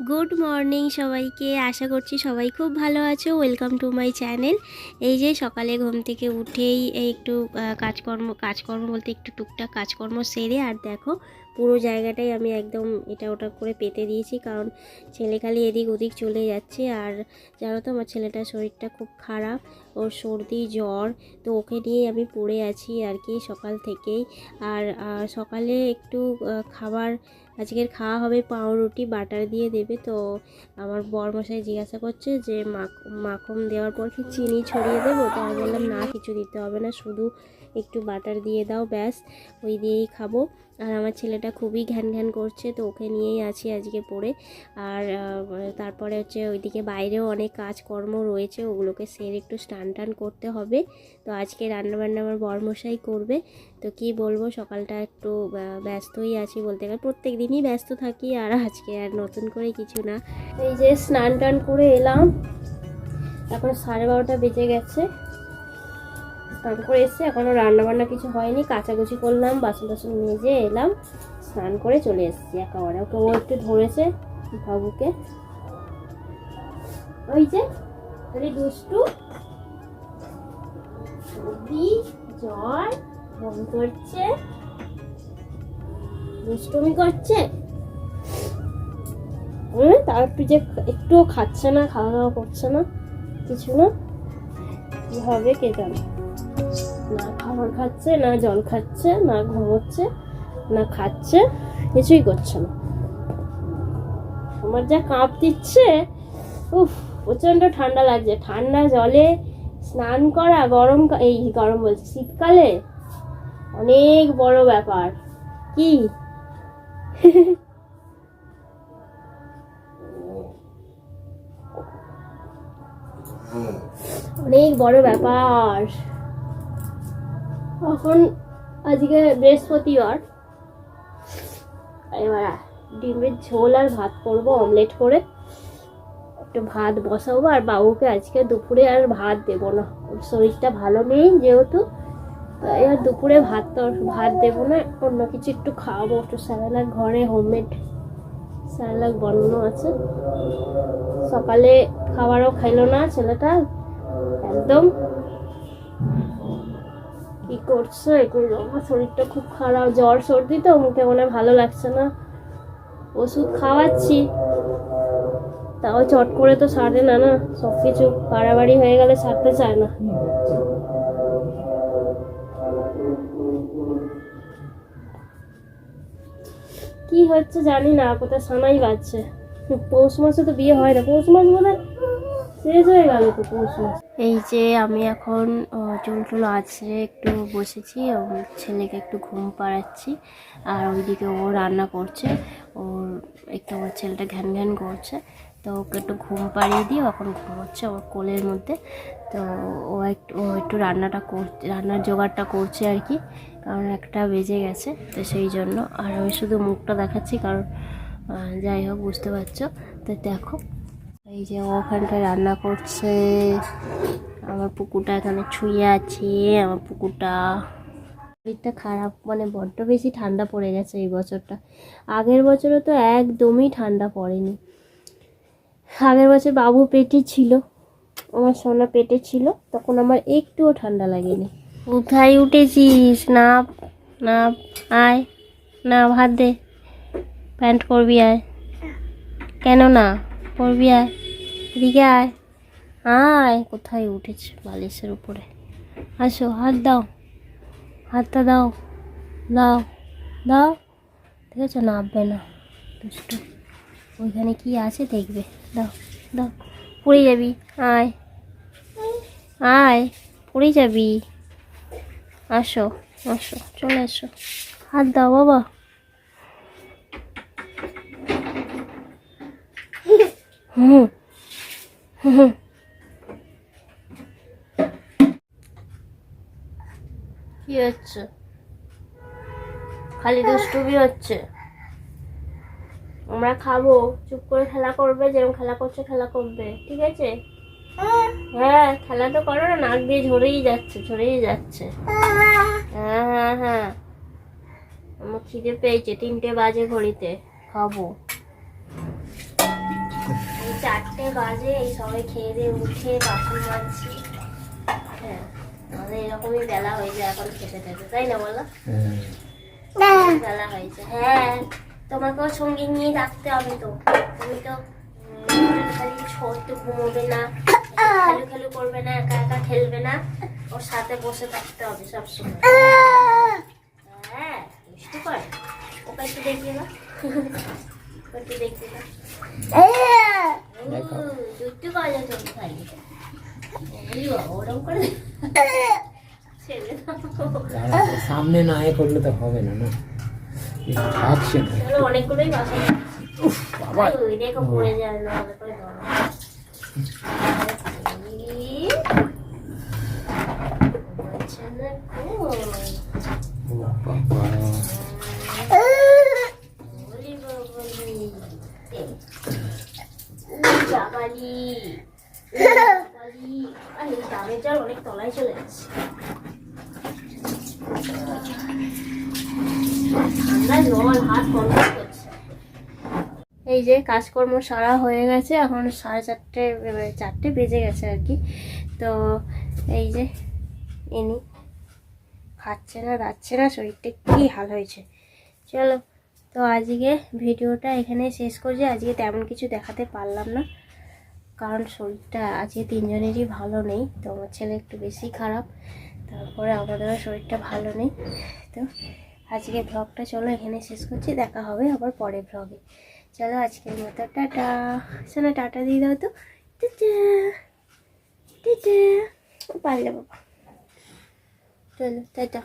Good morning সবাইকে। আশা করছি সবাই খুব ভালো আছো। ওয়েলকাম টু মাই চ্যানেল এই যে সকালে ঘুম থেকে উঠেই একটু কাজকর্ম কাজকর্ম বলতে একটু টুকটাক কাজকর্ম সেরে আর দেখো পুরো জায়গাটাই আমি একদম এটা ওটা করে পেতে দিয়েছি, কারণ ছেলে খালি এদিক ওদিক চলে যাচ্ছে। আর জানো তো, আমার ছেলেটার শরীরটা খুব খারাপ, ওর সর্দি, জ্বর, তো ওকে নিয়েই আমি পড়ে আছি আর কি সকাল থেকেই। আর সকালে একটু খাবার, আজকের খাওয়া হবে পাউরুটি, বাটার দিয়ে দেবে। তো আমার বরমশাই জিজ্ঞাসা করছে যে, মাখ- মাখন দেওয়ার পর কি চিনি ছড়িয়ে দেবো? তো আমি বললাম, না, কিছু দিতে হবে না, শুধু একটু বাটার দিয়ে দাও, ব্যাস, ওই দিয়েই খাব। আর আমার ছেলেটা খুবই ঘ্যান ঘ্যান করছে, তো ওকে নিয়েই আছি আজকে পড়ে। আর তারপরে হচ্ছে ওইদিকে বাইরেও অনেক কাজকর্ম রয়েছে, ওগুলোকে সেরে একটু স্নান টান করতে হবে। তো আজকে রান্নাবান্না আমার বরমশাই করবে। তো কি বলব, সকালটা একটু ব্যস্তই আছি বলতে গেলে। প্রত্যেক দিনই ব্যস্ত থাকি, আর আজকে আর নতুন করে কিছু না। এই যে স্নান টান করে এলাম। এখন সাড়ে বারোটা বেজে গেছে। স্নান করে এসছে এখনও রান্নাবান্না কিছু হয়নি, কাচাকুচি করলাম বাসন টাসন মেজে এলাম, স্নান করে চলে এসেছি একেবারে ওকে ও একটু ধরেছে বাবুকে। ওই যে, তাহলে দুষ্টু করছে। দুষ্টুমি করছে? একটু যে একটুও খাচ্ছে না, খাওয়া দাওয়া করছে না, কিছু না। কি হবে কে জানে। না খাবার খাচ্ছে না জল খাচ্ছে না ঘুমোচ্ছে না খাচ্ছে কিছুই করছে না। আমার যা কাঁপ দিচ্ছে উফ প্রচণ্ড ঠান্ডা লাগছে। ঠান্ডা জলে স্নান করা গরম এই গরম বলছি শীতকালে অনেক বড় ব্যাপার। কি? অনেক বড় ব্যাপার। এখন আজকে বৃহস্পতিবার। এবার ডিমের ঝোল আর ভাত করব অমলেট করে। একটু ভাত বসাবো আর বাবুকে আজকে দুপুরে আর ভাত দেবো না। ওর শরীরটা ভালো নেই যেহেতু আর দুপুরে ভাত তো ভাত দেবো না। অন্য কিছু একটু খাওয়াবো, একটু স্যালাড ঘরে হোমমেড স্যালাড বানানো আছে। সকালে খাবারও খাইলো না ছেলেটা, একদম কি করছে? আমার শরীরটা খুব খারাপ। জ্বর, সর্দি তো, মুখে মনে ভালো লাগছে না। ওষুধ খাওয়াচ্ছি। তাও চট করে তো সারে না না? সব কিছু বাড়াবাড়ি হয়ে গেলে সারতে চায় না। কি হচ্ছে জানি না, কোথায় সানাই বাজছে। পৌষ মাসে তো বিয়ে হয় না। পৌষ মাস বোধ শেষ হয়ে গেল তো এই যে আমি এখন চুল টুল আছড়ে একটু বসেছি, ওর ছেলেকে একটু ঘুম পাড়াচ্ছি, আর ওইদিকে ও রান্না করছে, ওর একটু আমার ছেলেটা ঘ্যান ঘ্যান করছে, তো ওকে একটু ঘুম পাড়িয়ে দিয়ে এখন ঘুমোচ্ছে ওর কোলের মধ্যে, তো ও একটু ও একটু রান্নাটা কর রান্নার জোগাড়টা করছে আর কি, কারণ একটা বেজে গেছে, তো সেই জন্য, আর আমি শুধু মুখটা দেখাচ্ছি, কারণ যাই হোক, বুঝতে পারছ, তো দেখো। এই যে ও ওখানটায় রান্না করছে। আমার পুকুরটা এখানে ছুঁয়ে আছে, আমার পুকুরটা। শরীরটা খারাপ মানে বড্ড বেশি ঠান্ডা পড়ে গেছে এই বছরটা। আগের বছরও তো একদমই ঠান্ডা পড়েনি। আগের বছর বাবু পেটে ছিল, আমার সোনা পেটে ছিল, তখন আমার একটুও ঠান্ডা লাগেনি। কোথায় উঠেছিস? না না আয়। না, ভাত দে। প্যান্ট করবি আয়। কেন না? করবি আয়। এদিকে আয়। আয়, কোথায় উঠেছে বালিশের উপরে? আসো, হাত দাও। হাতটা দাও। দাও। দাও। ঠিক আছে নামবে না। দুষ্টু। ওইখানে কি আছে দেখবে। দাও দাও। পড়ে যাবি। আয়। আয়, পড়ে যাবি। আসো আসো, চলে আসো। হাত দাও বাবা। হুম। কি হচ্ছে? খালি দুষ্টুমি হচ্ছে। আমরা খাব। চুপ করে খেলা করবে যেরকম খেলা করছে খেলা করবে, ঠিক আছে? হ্যাঁ খেলা তো করো না, নাক দিয়ে ঝরেই যাচ্ছে ঝরেই যাচ্ছে। হ্যাঁ হ্যাঁ হ্যাঁ। আমার খিদে পেয়েছে, তিনটে বাজে ঘড়িতে, খাব। চারটে বাজে এই সবাই খেয়ে দিয়ে উঠে বাসন মাজছি। হ্যাঁ আমাদের এরকমই বেলা হয়ে যায় এখন খেতে খেতে তাই না বলো? হ্যাঁ। বেলা হয়েছে। হ্যাঁ তোমাকেও সঙ্গে নিয়ে রাখতে হবে তো। তুমি তো খালি ছোট ঘুমোবে না খেলু খেলু করবে না একা একা খেলবে না। ওর সাথে বসে থাকতে হবে সবসময়। হ্যাঁ দুষ্টু করে। ওকে একটু দেখবে না ওকে একটু দেখবে না দেখো। সামনে না এ করলে তো হবে না না থাকছে না অনেকগুলোই বাবা ওই দেখো পড়ে যায় না ভালো করে ধরো। এই। হচ্ছে না কই? বাবা ওরে বাবারে। এই। ও এই জল অনেক চলে যাচ্ছে এই যে কাজকর্ম সারা হয়ে গেছে, এখন সাড়ে চারটে চারটে বেজে গেছে আর কি। তো এই যে এনি খাচ্ছে না, দাচ্ছে না, শরীরটা কি হাল হয়েছে। চলো, তো আজকে ভিডিওটা এখানে শেষ করছি। আজকে তেমন কিছু দেখাতে পারলাম না। কারণ শরীরটা আজকে তিনজনেরই ভালো নেই, তো আমার ছেলে একটু বেশি খারাপ, তারপরে আমাদেরও শরীরটা ভালো নেই। তো আজকে ব্লগটা চলো এখানে শেষ করছি, দেখা হবে আবার পরে ব্লগে চলো আজকের মতো, টাটা। শোনো, টাটা দিয়ে দাও তো। পারলে বাবা। চলো, টাটা।